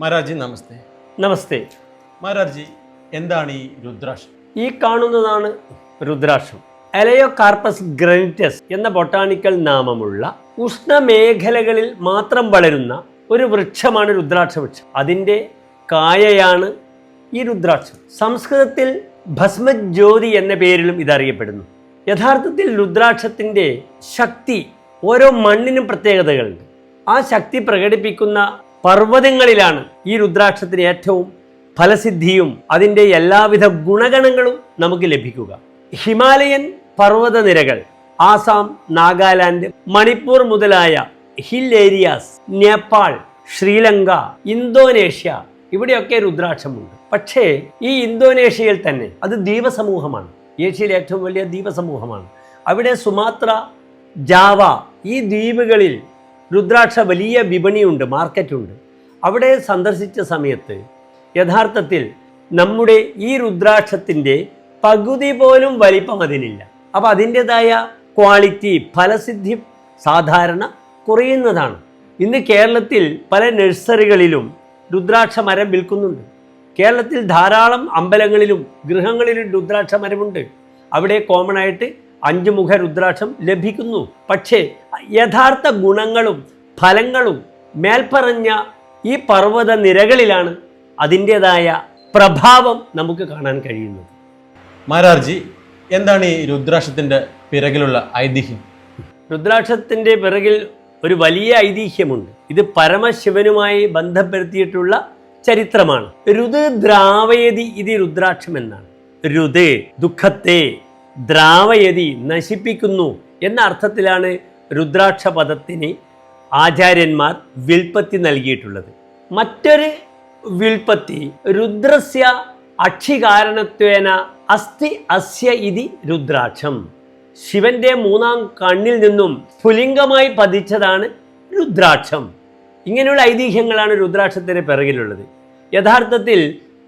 മഹാരാജി നമസ്തേ. നമസ്തേ. മഹാരാജി എന്താണ് ഈ രുദ്രാക്ഷം? ഈ കാണുന്നതാണ് രുദ്രാക്ഷം. അലയോ കാർപ്പസ് ഗ്രനിറ്റസ് എന്ന ബൊട്ടാണിക്കൽ നാമമുള്ള ഉഷ്ണമേഖലകളിൽ മാത്രം വളരുന്ന ഒരു വൃക്ഷമാണ് രുദ്രാക്ഷ വൃക്ഷം അതിന്റെ കായയാണ് ഈ രുദ്രാക്ഷം. സംസ്കൃതത്തിൽ ഭസ്മജ്യോതി എന്ന പേരിലും ഇതറിയപ്പെടുന്നു. യഥാർത്ഥത്തിൽ രുദ്രാക്ഷത്തിന്റെ ശക്തി ഓരോ മണ്ണിനും പ്രത്യേകതകളുണ്ട്. ആ ശക്തി പ്രകടിപ്പിക്കുന്ന പർവതങ്ങളിലാണ് ഈ രുദ്രാക്ഷത്തിന് ഏറ്റവും ഫലസിദ്ധിയും അതിന്റെ എല്ലാവിധ ഗുണഗണങ്ങളും നമുക്ക് ലഭിക്കുക. ഹിമാലയൻ പർവതനിരകൾ ആസാം നാഗാലാൻഡ് മണിപ്പൂർ മുതലായ hill areas Nepal Sri Lanka Indonesia ഇവിടെയൊക്കെ രുദ്രാക്ഷമുണ്ട്. പക്ഷേ ഈ ഇന്തോനേഷ്യയിൽ തന്നെ അത് ദ്വീപസമൂഹമാണ്. ഏഷ്യയിലെ ഏറ്റവും വലിയ ദ്വീപസമൂഹമാണ്. അവിടെ സുമാത്ര ജാവ ഈ ദ്വീപുകളിൽ രുദ്രാക്ഷ വലിയ വിപണിയുണ്ട് മാർക്കറ്റുണ്ട്. അവിടെ സന്ദർശിച്ച സമയത്ത് യഥാർത്ഥത്തിൽ നമ്മുടെ ഈ രുദ്രാക്ഷത്തിന്റെ പകുതി പോലും വലിപ്പം അതിനില്ല. അപ്പോൾ അതിന്റെതായ ക്വാളിറ്റി ഫലസിദ്ധി സാധാരണ കുറയുന്നതാണ്. ഇന്ന് കേരളത്തിൽ പല നഴ്സറികളിലും രുദ്രാക്ഷ മരം വിൽക്കുന്നുണ്ട്. കേരളത്തിൽ ധാരാളം അമ്പലങ്ങളിലും ഗൃഹങ്ങളിലും രുദ്രാക്ഷ മരമുണ്ട്. അവിടെ കോമൺ ആയിട്ട് അഞ്ചുമുഖ രുദ്രാക്ഷം ലഭിക്കുന്നു. പക്ഷേ യഥാർത്ഥ ഗുണങ്ങളും ഫലങ്ങളും മേൽപ്പറഞ്ഞ ഈ പർവത നിരകളിലാണ് അതിന്റെതായ പ്രഭാവം നമുക്ക് കാണാൻ കഴിയുന്നത്. മഹാരാജി എന്താണ് ഈ രുദ്രാക്ഷത്തിന്റെ പിറകിലുള്ള ഐതിഹ്യം? രുദ്രാക്ഷത്തിന്റെ പിറകിൽ ഒരു വലിയ ഐതിഹ്യമുണ്ട്. ഇത് പരമശിവനുമായി ബന്ധപ്പെടുത്തിയിട്ടുള്ള ചരിത്രമാണ്. രുത് ദ്രാവയതി ഇത് രുദ്രാക്ഷം എന്നാണ്. രുത് ദുഃഖത്തെ ദ്രാവയതി നശിപ്പിക്കുന്നു എന്ന അർത്ഥത്തിലാണ് രുദ്രാക്ഷ പദത്തിന് ആചാര്യന്മാർ വിൽപ്പത്തി നൽകിയിട്ടുള്ളത്. മറ്റൊരു വിൽപ്പത്തി രുദ്രസ്യ അക്ഷികാരണത്വേന അസ്ഥി അസ്യ ഇതി രുദ്രാക്ഷം. ശിവന്റെ മൂന്നാം കണ്ണിൽ നിന്നും സ്ഫുലിംഗമായി പതിച്ചതാണ് രുദ്രാക്ഷം. ഇങ്ങനെയുള്ള ഐതിഹ്യങ്ങളാണ് രുദ്രാക്ഷത്തിന് പിറകിലുള്ളത്. യഥാർത്ഥത്തിൽ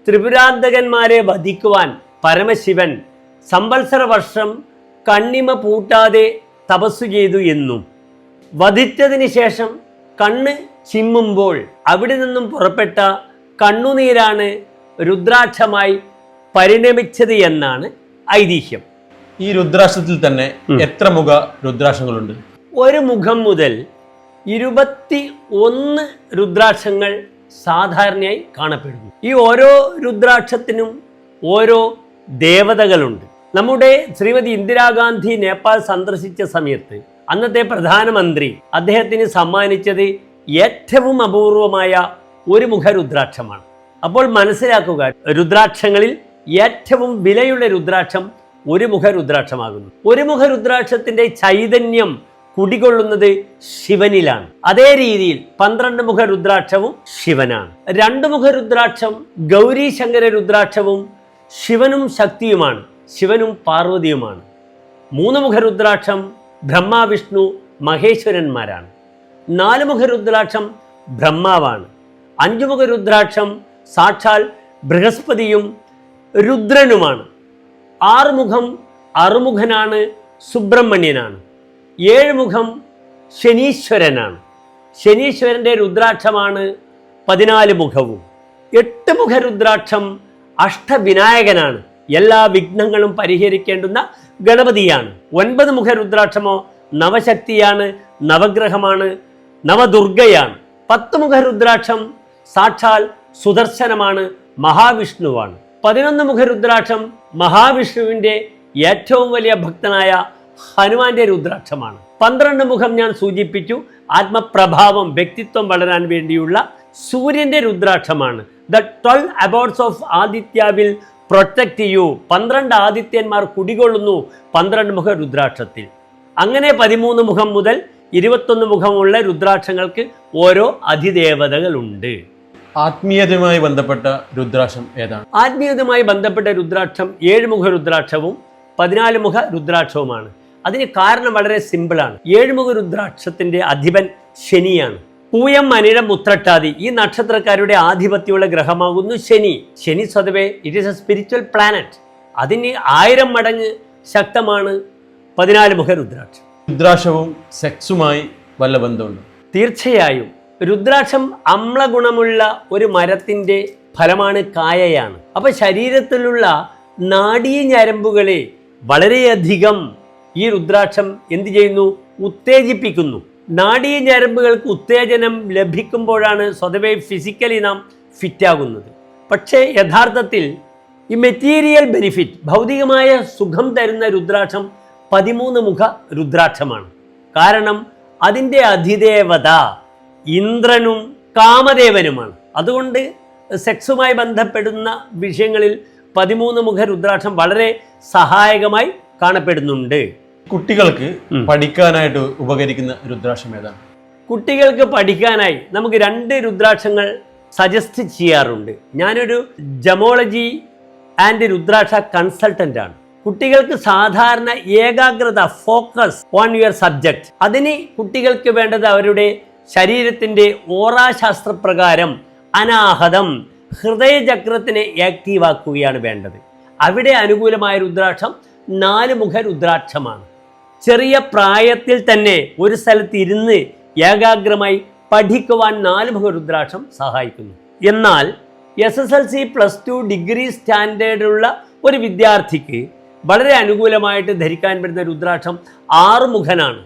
ത്രിപുരാന്തകന്മാരെ വധിക്കുവാൻ പരമശിവൻ സംവത്സര വർഷം കണ്ണിമ പൂട്ടാതെ തപസ്സു ചെയ്തു എന്നും. വധിച്ചതിന് ശേഷം കണ്ണ് ചിമ്മുമ്പോൾ അവിടെ നിന്നും പുറപ്പെട്ട കണ്ണുനീരാണ് രുദ്രാക്ഷമായി പരിണമിച്ചത് എന്നാണ് ഐതിഹ്യം. ഈ രുദ്രാക്ഷത്തിൽ തന്നെ എത്ര മുഖ രുദ്രാക്ഷങ്ങളുണ്ട്? ഒരു മുഖം മുതൽ ഇരുപത്തി ഒന്ന് രുദ്രാക്ഷങ്ങൾ സാധാരണയായി കാണപ്പെടുന്നു. ഈ ഓരോ രുദ്രാക്ഷത്തിനും ഓരോ ദേവതകളുണ്ട്. നമ്മുടെ ശ്രീമതി ഇന്ദിരാഗാന്ധി നേപ്പാൾ സന്ദർശിച്ച സമയത്ത് അന്നത്തെ പ്രധാനമന്ത്രി അദ്ദേഹത്തിന് സമ്മാനിച്ചത് ഏറ്റവും അപൂർവമായ ഒരു മുഖ രുദ്രാക്ഷമാണ്. അപ്പോൾ മനസ്സിലാക്കുക രുദ്രാക്ഷങ്ങളിൽ ഏറ്റവും വിലയുള്ള രുദ്രാക്ഷം ഒരു മുഖ രുദ്രാക്ഷമാകുന്നു. ഒരു മുഖ രുദ്രാക്ഷത്തിന്റെ ചൈതന്യം കുടികൊള്ളുന്നത് ശിവനിലാണ്. അതേ രീതിയിൽ പന്ത്രണ്ട് മുഖ രുദ്രാക്ഷവും ശിവനാണ്. രണ്ട് മുഖ രുദ്രാക്ഷം ഗൗരി ശങ്കര രുദ്രാക്ഷവും ശിവനും ശക്തിയുമാണ്. ശിവനും പാർവതിയുമാണ്. മൂന്ന് മുഖ രുദ്രാക്ഷം ബ്രഹ്മ വിഷ്ണു മഹേശ്വരന്മാരാണ്. നാല് മുഖ രുദ്രാക്ഷം ബ്രഹ്മാവാണ്. അഞ്ചു മുഖ രുദ്രാക്ഷം സാക്ഷാൽ ബൃഹസ്പതിയും രുദ്രനുമാണ്. ആറുമുഖം അറുമുഖനാണ് സുബ്രഹ്മണ്യനാണ്. ഏഴുമുഖം ശനീശ്വരനാണ്. ശനീശ്വരന്റെ രുദ്രാക്ഷമാണ് പതിനാല് മുഖവും. എട്ട് മുഖ രുദ്രാക്ഷം അഷ്ടവിനായകനാണ്. എല്ലാ വിഘ്നങ്ങളും പരിഹരിക്കേണ്ടുന്ന ഗണപതിയാണ്. ഒൻപത് മുഖ രുദ്രാക്ഷമോ നവശക്തിയാണ് നവഗ്രഹമാണ് നവദുർഗയാണ്. പത്ത് മുഖ രുദ്രാക്ഷം സാക്ഷാൽ സുദർശനമാണ് മഹാവിഷ്ണുവാണ്. പതിനൊന്ന് മുഖ രുദ്രാക്ഷം മഹാവിഷ്ണുവിന്റെ ഏറ്റവും വലിയ ഭക്തനായ ഹനുമാന്റെ രുദ്രാക്ഷമാണ്. പന്ത്രണ്ട് മുഖം ഞാൻ സൂചിപ്പിച്ചു ആത്മപ്രഭാവം വ്യക്തിത്വം വളരാൻ വേണ്ടിയുള്ള സൂര്യന്റെ രുദ്രാക്ഷമാണ്. The twelve abodes of Aditya will protect ചെയ്യൂ. പന്ത്രണ്ട് ആദിത്യന്മാർ കുടികൊള്ളുന്നു. പന്ത്രണ്ട് മുഖ രുദ്രാക്ഷത്തിൽ. അങ്ങനെ പതിമൂന്ന് മുഖം മുതൽ ഇരുപത്തൊന്ന് മുഖമുള്ള രുദ്രാക്ഷങ്ങൾക്ക് ഓരോ അതിദേവതകളുണ്ട്. ആത്മീയതയുമായി ബന്ധപ്പെട്ട രുദ്രാക്ഷം ഏതാണ്? ആത്മീയതയുമായി ബന്ധപ്പെട്ട രുദ്രാക്ഷം ഏഴുമുഖ രുദ്രാക്ഷവും പതിനാല് മുഖ രുദ്രാക്ഷവുമാണ്. അതിന് കാരണം വളരെ സിമ്പിളാണ് ഏഴുമുഖ രുദ്രാക്ഷത്തിന്റെ അധിപൻ ശനിയാണ്. പൂയം മനിഴം ഉത്രട്ടാതി ഈ നക്ഷത്രക്കാരുടെ ആധിപത്യമുള്ള ഗ്രഹമാകുന്നു ശനി. ശനി സ്വതവേ it is a spiritual planet അതിന് ആയിരം മടങ്ങ് ശക്തമാണ് പതിനാല് മുഖ രുദ്രാക്ഷം. രുദ്രാക്ഷവും സെക്സുമായി വല്ല ബന്ധമുണ്ട്? തീർച്ചയായും. രുദ്രാക്ഷം അമ്ലഗുണമുള്ള ഒരു മരത്തിന്റെ ഫലമാണ് കായയാണ്. അപ്പൊ ശരീരത്തിലുള്ള നാഡീ ഞരമ്പുകളെ വളരെയധികം ഈ രുദ്രാക്ഷം എന്ത് ചെയ്യുന്നു? ഉത്തേജിപ്പിക്കുന്നു. നാഡീ ഞരമ്പുകൾക്ക് ഉത്തേജനം ലഭിക്കുമ്പോഴാണ് സ്വതവേ ഫിസിക്കലി നാം ഫിറ്റാകുന്നത്. പക്ഷേ യഥാർത്ഥത്തിൽ ഈ മെറ്റീരിയൽ ബെനിഫിറ്റ് ഭൗതികമായ സുഖം തരുന്ന രുദ്രാക്ഷം പതിമൂന്ന് മുഖ രുദ്രാക്ഷമാണ്. കാരണം അതിന്റെ അധിദേവത ഇന്ദ്രനും കാമദേവനുമാണ്. അതുകൊണ്ട് സെക്സുമായി ബന്ധപ്പെടുന്ന വിഷയങ്ങളിൽ പതിമൂന്ന് മുഖ രുദ്രാക്ഷം വളരെ സഹായകമായി കാണപ്പെടുന്നുണ്ട്. കുട്ടികൾക്ക് പഠിക്കാനായിട്ട് ഉപകരിക്കുന്ന രുദ്രാക്ഷം ഏതാണ്? കുട്ടികൾക്ക് പഠിക്കാനായി നമുക്ക് രണ്ട് രുദ്രാക്ഷങ്ങൾ സജസ്റ്റ് ചെയ്യാറുണ്ട്. ഞാനൊരു ജമോളജി ആൻഡ് രുദ്രാക്ഷ കൺസൾട്ടന്റ് ആണ്. കുട്ടികൾക്ക് സാധാരണ ഏകാഗ്രത ഫോക്കസ് ഓൺ യുവർ സബ്ജക്റ്റ് അതിന് കുട്ടികൾക്ക് വേണ്ടത് അവരുടെ ശരീരത്തിന്റെ ഓറാശാസ്ത്രപ്രകാരം അനാഹതം ഹൃദയചക്രത്തിനെ ആക്റ്റീവാക്കുകയാണ് വേണ്ടത്. അവിടെ അനുകൂലമായ രുദ്രാക്ഷം നാല് മുഖ രുദ്രാക്ഷമാണ്. ചെറിയ പ്രായത്തിൽ തന്നെ ഒരു സ്ഥലത്ത് ഇരുന്ന് ഏകാഗ്രമായി പഠിക്കുവാൻ നാല് മുഖ രുദ്രാക്ഷം സഹായിക്കുന്നു. എന്നാൽ S S L C plus two degree സ്റ്റാൻഡേർഡുള്ള ഒരു വിദ്യാർത്ഥിക്ക് വളരെ അനുകൂലമായിട്ട് ധരിക്കാൻ പറ്റുന്ന രുദ്രാക്ഷം ആറുമുഖനാണ്.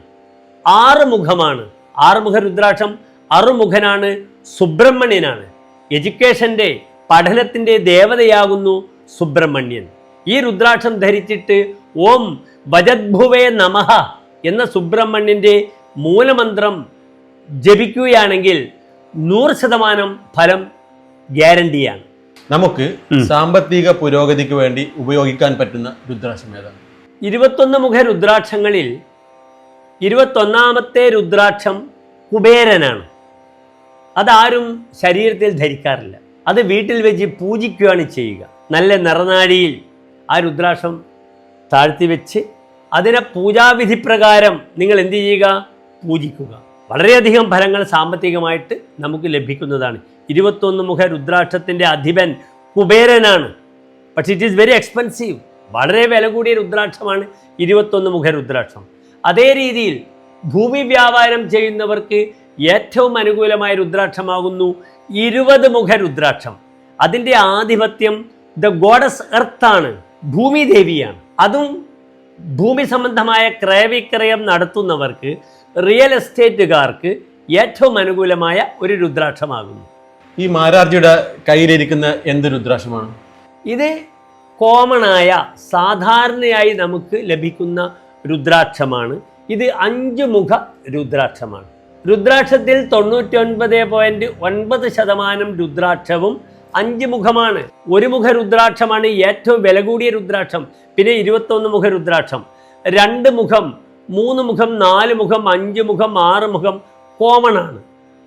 ആറുമുഖമാണ്. ആറുമുഖ രുദ്രാക്ഷം അറുമുഖനാണ് സുബ്രഹ്മണ്യനാണ്. എഡ്യൂക്കേഷന്റെ പഠനത്തിന്റെ ദേവതയാകുന്നു സുബ്രഹ്മണ്യൻ. ഈ രുദ്രാക്ഷം ധരിച്ചിട്ട് ഓം ഭജദ്ഭുവേ നമഹ എന്ന സുബ്രഹ്മണ്യന്റെ മൂലമന്ത്രം ജപിക്കുകയാണെങ്കിൽ നൂറ് ശതമാനം ഫലം ഗ്യാരണ്ടിയാണ്. നമുക്ക് സാമ്പത്തിക പുരോഗതിക്ക് വേണ്ടി ഉപയോഗിക്കാൻ പറ്റുന്ന രുദ്രാക്ഷം ഏതാണ്? ഇരുപത്തൊന്ന് മുഖ രുദ്രാക്ഷങ്ങളിൽ ഇരുപത്തൊന്നാമത്തെ രുദ്രാക്ഷം കുബേരനാണ്. അതാരും ശരീരത്തിൽ ധരിക്കാറില്ല. അത് വീട്ടിൽ വെച്ച് പൂജിക്കുകയാണ് ചെയ്യുക. നല്ല നിറനാഴിയിൽ ആ രുദ്രാക്ഷം താഴ്ത്തി വെച്ച് അതിനെ പൂജാവിധി പ്രകാരം നിങ്ങൾ എന്ത് ചെയ്യുക? പൂജിക്കുക. വളരെയധികം ഫലങ്ങൾ സാമ്പത്തികമായിട്ട് നമുക്ക് ലഭിക്കുന്നതാണ്. ഇരുപത്തൊന്ന് മുഖ രുദ്രാക്ഷത്തിന്റെ അധിപൻ കുബേരനാണ്. പക്ഷെ ഇറ്റ് ഈസ് വെരി എക്സ്പെൻസീവ് വളരെ വില കൂടിയ രുദ്രാക്ഷമാണ് ഇരുപത്തൊന്ന് മുഖ രുദ്രാക്ഷം. അതേ രീതിയിൽ ഭൂമി വ്യാപാരം ചെയ്യുന്നവർക്ക് ഏറ്റവും അനുകൂലമായ രുദ്രാക്ഷമാകുന്നു ഇരുപത് മുഖ രുദ്രാക്ഷം. അതിന്റെ ആധിപത്യം ദ ഗോഡസ് എർത്താണ് ഭൂമി ദേവിയാണ്. അതും ഭൂമി സംബന്ധമായ ക്രയവിക്രയം നടത്തുന്നവർക്ക് റിയൽ എസ്റ്റേറ്റുകാർക്ക് ഏറ്റവും അനുകൂലമായ ഒരു രുദ്രാക്ഷമാകുന്നു. ഈ മാരാർജിയുടെ കയ്യിലിരിക്കുന്ന എന്ത് രുദ്രാക്ഷമാണ്? ഇത് കോമണായ സാധാരണയായി നമുക്ക് ലഭിക്കുന്ന രുദ്രാക്ഷമാണ്. ഇത് അഞ്ചു മുഖ രുദ്രാക്ഷമാണ്. രുദ്രാക്ഷത്തിൽ തൊണ്ണൂറ്റി ഒൻപത് പോയിന്റ് ഒൻപത് ശതമാനം രുദ്രാക്ഷവും അഞ്ച് മുഖമാണ്. ഒരു മുഖ രുദ്രാക്ഷമാണ് ഏറ്റവും വില കൂടിയ രുദ്രാക്ഷം. പിന്നെ ഇരുപത്തൊന്ന് മുഖ രുദ്രാക്ഷം. രണ്ട് മുഖം മൂന്ന് മുഖം നാല് മുഖം അഞ്ച് മുഖം ആറ് മുഖം കോമൺ ആണ്.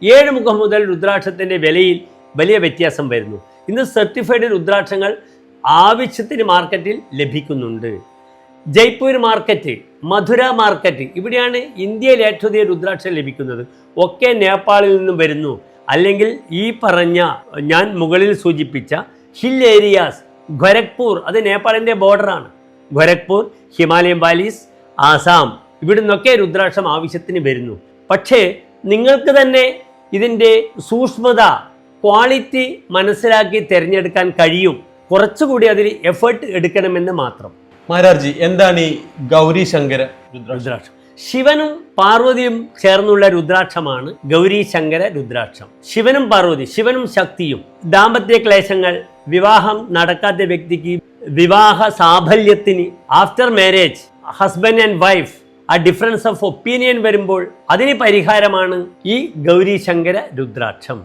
ഏഴ് മുഖം മുതൽ രുദ്രാക്ഷത്തിന്റെ വിലയിൽ വലിയ വ്യത്യാസം വരുന്നു. ഇന്ന് സർട്ടിഫൈഡ് രുദ്രാക്ഷങ്ങൾ ആവശ്യത്തിന് മാർക്കറ്റിൽ ലഭിക്കുന്നുണ്ട്. ജയ്പൂർ മാർക്കറ്റ് മധുര മാർക്കറ്റ് ഇവിടെയാണ് ഇന്ത്യയിൽ ഏറ്റവും അധികം രുദ്രാക്ഷം ലഭിക്കുന്നത്. ഒക്കെ നേപ്പാളിൽ നിന്നും വരുന്നു. അല്ലെങ്കിൽ ഈ പറഞ്ഞ ഞാൻ മുകളിൽ സൂചിപ്പിച്ച ഹിൽ ഏരിയാസ് ഗൊരഖ്പൂർ അത് നേപ്പാളിന്റെ ബോർഡറാണ്. ഗൊരഖ്പൂർ ഹിമാലയൻ വാലീസ് ആസാം ഇവിടെ നിന്നൊക്കെ രുദ്രാക്ഷം ആവശ്യത്തിന് വരുന്നു. പക്ഷേ നിങ്ങൾക്ക് തന്നെ ഇതിന്റെ സൂക്ഷ്മത ക്വാളിറ്റി മനസ്സിലാക്കി തിരഞ്ഞെടുക്കാൻ കഴിയും. കുറച്ചുകൂടി അതിൽ എഫേർട്ട് എടുക്കണമെന്ന് മാത്രം. മഹാരാജി എന്താണ് ഈ ഗൗരി ശങ്കര രുദ്രാക്ഷം. ശിവനും പാർവതിയും ചേർന്നുള്ള രുദ്രാക്ഷമാണ് ഗൗരി ശങ്കര രുദ്രാക്ഷം. ശിവനും പാർവതി ശിവനും ശക്തിയും. ദാമ്പത്യ ക്ലേശങ്ങൾ വിവാഹം നടക്കാത്ത വ്യക്തിക്ക് വിവാഹ സാഫല്യത്തിന് after marriage husband and wife ആ ഡിഫറൻസ് ഓഫ് ഒപ്പീനിയൻ വരുമ്പോൾ അതിന് പരിഹാരമാണ് ഈ ഗൗരി ശങ്കര രുദ്രാക്ഷം.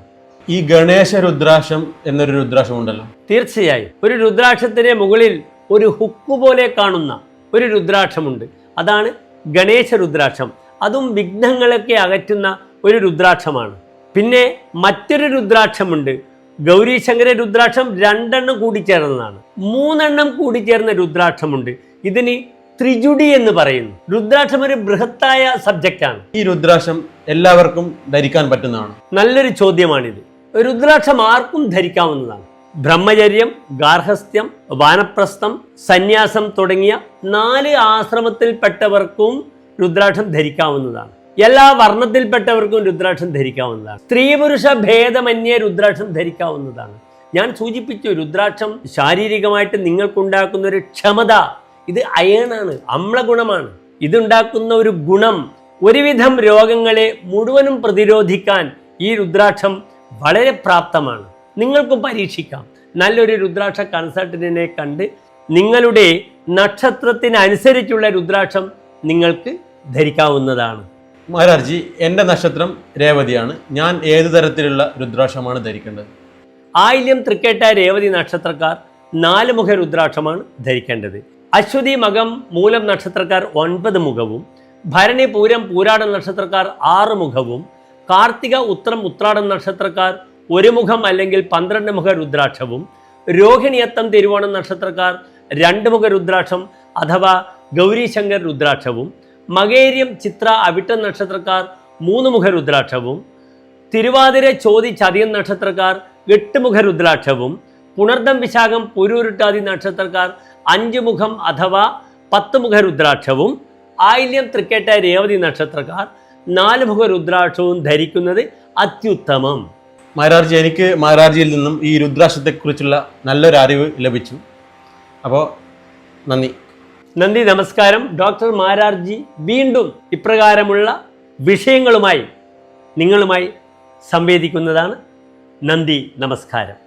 ഈ ഗണേശ രുദ്രാക്ഷം എന്നൊരു രുദ്രാക്ഷം ഉണ്ടല്ലോ. തീർച്ചയായും. ഒരു രുദ്രാക്ഷത്തിന് മുകളിൽ ഒരു ഹുക്ക് പോലെ കാണുന്ന ഒരു രുദ്രാക്ഷമുണ്ട്. അതാണ് ഗണേശ രുദ്രാക്ഷം അതും വിഘ്നങ്ങളൊക്കെ അകറ്റുന്ന ഒരു രുദ്രാക്ഷമാണ്. പിന്നെ മറ്റൊരു രുദ്രാക്ഷമുണ്ട്. ഗൗരീശങ്കര രുദ്രാക്ഷം രണ്ടെണ്ണം കൂടിച്ചേർന്നതാണ്. മൂന്നെണ്ണം കൂടിച്ചേർന്ന രുദ്രാക്ഷമുണ്ട്. ഇതിന് ത്രിജുടി എന്ന് പറയുന്നു. രുദ്രാക്ഷം ഒരു ബൃഹത്തായ സബ്ജക്റ്റാണ്. ഈ രുദ്രാക്ഷം എല്ലാവർക്കും ധരിക്കാൻ പറ്റുന്നതാണ്. നല്ലൊരു ചോദ്യമാണിത്. രുദ്രാക്ഷം ആർക്കും ധരിക്കാവുന്നതാണ്. ബ്രഹ്മചര്യം ഗാർഹസ്ഥ്യം വാനപ്രസ്ഥം സന്യാസം തുടങ്ങിയ നാല് ആശ്രമത്തിൽപ്പെട്ടവർക്കും രുദ്രാക്ഷം ധരിക്കാവുന്നതാണ്. എല്ലാ വർണത്തിൽപ്പെട്ടവർക്കും രുദ്രാക്ഷം ധരിക്കാവുന്നതാണ്. സ്ത്രീ പുരുഷ ഭേദമന്യേ രുദ്രാക്ഷം ധരിക്കാവുന്നതാണ്. ഞാൻ സൂചിപ്പിച്ചു രുദ്രാക്ഷം ശാരീരികമായിട്ട് നിങ്ങൾക്കുണ്ടാക്കുന്ന ഒരു ക്ഷമത ഇത് അയേണാണ് അമ്ലഗുണമാണ്. ഇതുണ്ടാക്കുന്ന ഒരു ഗുണം ഒരുവിധം രോഗങ്ങളെ മുഴുവനും പ്രതിരോധിക്കാൻ ഈ രുദ്രാക്ഷം വളരെ പ്രാപ്തമാണ്. നിങ്ങൾക്കും പരീക്ഷിക്കാം. നല്ലൊരു രുദ്രാക്ഷ കൺസൾട്ടന്റിനെ കണ്ട് നിങ്ങളുടെ നക്ഷത്രത്തിനനുസരിച്ചുള്ള രുദ്രാക്ഷം നിങ്ങൾക്ക് ധരിക്കാവുന്നതാണ്. മഹാരാജി എന്റെ നക്ഷത്രം രേവതിയാണ്. ഞാൻ ഏത് തരത്തിലുള്ള രുദ്രാക്ഷമാണ് ധരിക്കേണ്ടത്? ആയില്യം തൃക്കേട്ട രേവതി നക്ഷത്രക്കാർ നാല് മുഖ രുദ്രാക്ഷമാണ് ധരിക്കേണ്ടത്. അശ്വതി മകം മൂലം നക്ഷത്രക്കാർ ഒൻപത് മുഖവും ഭരണി പൂരം പൂരാടം നക്ഷത്രക്കാർ ആറ് മുഖവും കാർത്തിക ഉത്രം ഉത്രാടം നക്ഷത്രക്കാർ ഒരു മുഖം അല്ലെങ്കിൽ പന്ത്രണ്ട് മുഖ രുദ്രാക്ഷവും രോഹിണിയത്തം തിരുവോണം നക്ഷത്രക്കാർ രണ്ട് മുഖ രുദ്രാക്ഷം അഥവാ ഗൗരീശങ്കർ രുദ്രാക്ഷവും മകേര്യം ചിത്ര അവിട്ടം നക്ഷത്രക്കാർ മൂന്ന് മുഖ രുദ്രാക്ഷവും തിരുവാതിര ചോതി ചതിയൻ നക്ഷത്രക്കാർ എട്ട് മുഖ രുദ്രാക്ഷവും പുണർദം വിശാഖം പുരൂരുട്ടാതി നക്ഷത്രക്കാർ അഞ്ച് മുഖം അഥവാ പത്ത് മുഖ രുദ്രാക്ഷവും ആയില്യം തൃക്കേട്ട രേവതി നക്ഷത്രക്കാർ നാല് മുഖ രുദ്രാക്ഷവും ധരിക്കുന്നത് അത്യുത്തമം. മാരാർജി എനിക്ക് മാരാർജിയിൽ നിന്നും ഈ രുദ്രാക്ഷത്തെക്കുറിച്ചുള്ള നല്ലൊരു അറിവ് ലഭിച്ചു. അപ്പോൾ നന്ദി. നന്ദി നമസ്കാരം. ഡോക്ടർ മാരാർജി വീണ്ടും ഇപ്രകാരമുള്ള വിഷയങ്ങളുമായി നിങ്ങളുമായി സംവേദിക്കുന്നതാണ്. നന്ദി നമസ്കാരം.